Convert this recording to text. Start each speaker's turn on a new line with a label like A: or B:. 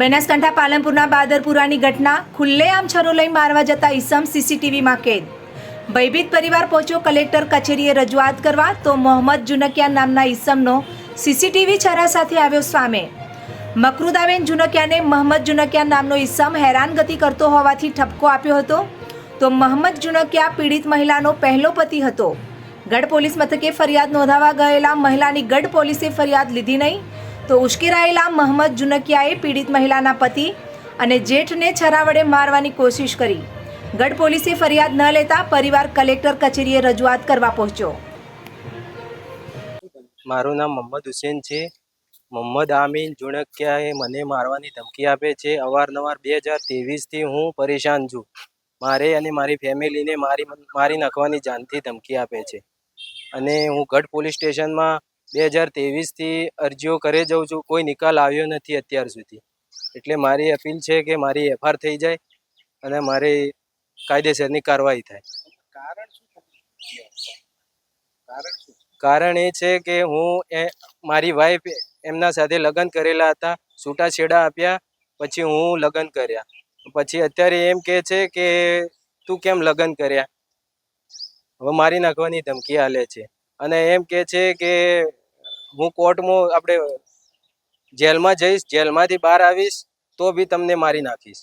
A: બનાસકાંઠા પાલનપુરના બાદરપુરાની ઘટના ખુલ્લેઆમ છરો લઈ મારવા જતા ઈસમ સીસીટીવીમાં કેદ. ભયભીત પરિવાર પહોંચ્યો કલેક્ટર કચેરીએ રજૂઆત કરવા તો મોહમ્મદ જુનકિયા નામના ઈસમનો સીસીટીવી છરા સાથે આવ્યો સામે. મકરુદાબેન જુનકિયાને મોહમ્મદ જુનકિયા નામનો ઈસમ હેરાનગતિ કરતો હોવાથી ઠપકો આપ્યો હતો. તો મોહમ્મદ જુનકિયા પીડિત મહિલાનો પહેલો પતિ હતો. ગઢ પોલીસ મથકે ફરિયાદ નોંધાવા ગયેલા મહિલાની ગઢ પોલીસે ફરિયાદ લીધી નહીં. તો ઉશ્કેરાયેલા મહંમદ જુનકિયાએ પીડિત મહિલાના પતિ અને જેઠને છરા વડે મારવાની કોશિશ કરી. ગઢ પોલીસે ફરિયાદ ન લેતા પરિવાર કલેક્ટર કચેરીએ રજૂઆત કરવા પહોંચ્યો.
B: મારું નામ મોહમ્મદ હુસેન છે. મોહમ્મદ આમીન જુણકિયાએ મને મારવાની ધમકી આપે છે. અવારનવાર બે હજાર ત્રેવીસથી હું પરેશાન છું. મારે અને મારી ફેમિલીને મારી મારી નાખવાની જાનથી ધમકી આપે છે. અને હું ગઢ પોલીસ સ્ટેશનમાં બે હજાર ત્રેવીસથી અરજીઓ કરે જાઉં છું. કોઈ નિકાલ આવ્યો નથી અત્યાર સુધી. એટલે મારી અપીલ છે કે મારી એફઆર થઈ જાય અને મારી કાયદેસરની કાર્યવાહી થાય. કારણ એ છે કે હું એ મારી વાઈફ એમના સાથે લગ્ન કરેલા હતા. છૂટાછેડા આપ્યા પછી હું લગ્ન કર્યા. પછી અત્યારે એમ કહે છે કે તું કેમ લગ્ન કર્યા? હવે મારી નાખવાની ધમકી આલે છે. અને એમ કે છે કે હું કોર્ટમાં આપણે જેલમાં જઈશ, જેલમાંથી બહાર આવીશ, તો બી તમને મારી નાખીશ.